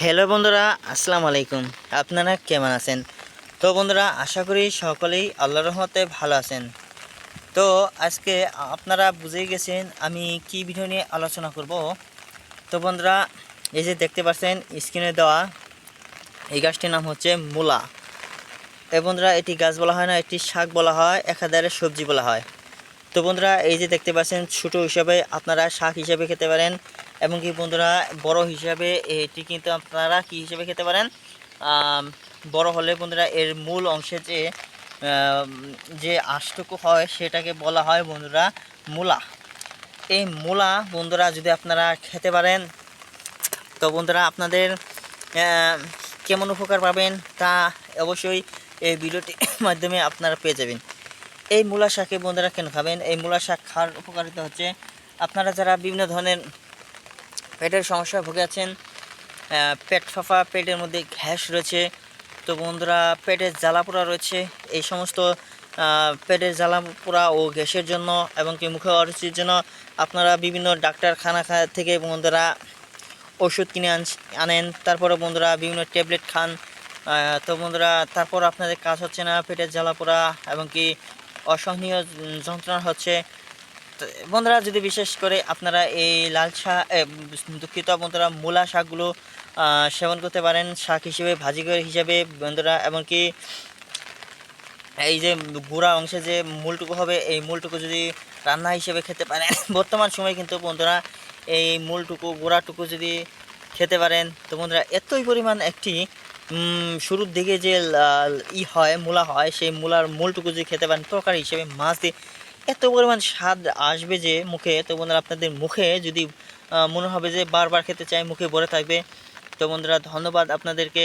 Hello বন্ধুরা, আসসালামু আলাইকুম। আপনারা কেমন আছেন? তো বন্ধুরা, আশা করি সকলেই আল্লাহ রহমতে ভালো আছেন। তো আজকে আপনারা বুঝেই গেছেন আমি কি ভিডিও নিয়ে আলোচনা করব। তো বন্ধুরা, এই যে দেখতে পাচ্ছেন, স্ক্রিনে দেওয়া এই গাছটির নাম হচ্ছে মূলা। এ বন্ধুরা, এটি গাছ বলা হয় না, এটি শাক বলা হয়, একাধারে সবজি বলা হয়। তো বন্ধুরা, এই যে দেখতে পাচ্ছেন, ছোটো হিসাবে আপনারা শাক হিসাবে খেতে পারেন। এবং কি বন্ধুরা, বড় হিসাবে এটি কিন্তু আপনারা কি হিসাবে খেতে পারেন? বড় হলে বন্ধুরা এর মূল অংশে যে যে আঁশটুকু হয় সেটাকে বলা হয় বন্ধুরা মূলা। এই মূলা বন্ধুরা যদি আপনারা খেতে পারেন, তো বন্ধুরা আপনাদের কেমন উপকার পাবেন তা অবশ্যই এই ভিডিওটির মাধ্যমে আপনারা পেয়ে যাবেন। এই মূলা শাকে বন্ধুরা কেন খাবেন? এই মূলা শাক খাওয়ার উপকারিতা হচ্ছে, আপনারা যারা বিভিন্ন ধরনের পেটের সমস্যায় ভুগে আছেন পেট ফাঁপা পেটের মধ্যে ঘ্যাস রয়েছে। তো বন্ধুরা, পেটের জ্বালাপোড়া রয়েছে। এই সমস্ত পেটের জ্বালাপোড়া ও গ্যাসের জন্য এবং কি মুখে অরুচির জন্য আপনারা বিভিন্ন ডাক্তারখানা থেকে বন্ধুরা ওষুধ কিনে আনস- আনেন। তারপরে বন্ধুরা বিভিন্ন ট্যাবলেট খান। তো বন্ধুরা, তারপর আপনাদের কাজ হচ্ছে না, পেটের জ্বালাপোড়া এবং কি অসহনীয় যন্ত্রণা হচ্ছে। বন্ধুরা, যদি বিশেষ করে আপনারা এই লাল শাক দুঃখিত বন্ধুরা, মূলা শাকগুলো সেবন করতে পারেন, শাক হিসেবে, ভাজি করে হিসেবে, বন্ধুরা, এমনকি এই যে গুঁড়া অংশে যে মূলটুকু হবে, এই মূলটুকু যদি রান্না হিসেবে খেতে পারেন, বর্তমান সময় কিন্তু বন্ধুরা এই মূলটুকু, গুঁড়াটুকু যদি খেতে পারেন, তো বন্ধুরা, এতই পরিমাণ একটি শুরুর দিকে যে ই হয়, মূলা হয়, সেই মূলার মূলটুকু যদি খেতে পারেন, তরকারি হিসেবে, মাছ দিয়ে এত পরিমাণ স্বাদ আসবে যে মুখে, তো বন্ধুরা আপনাদের মুখে যদি মনে হবে যে বারবার খেতে চাই, মুখে ভরে থাকবে, তো বন্ধুরা ধন্যবাদ আপনাদেরকে।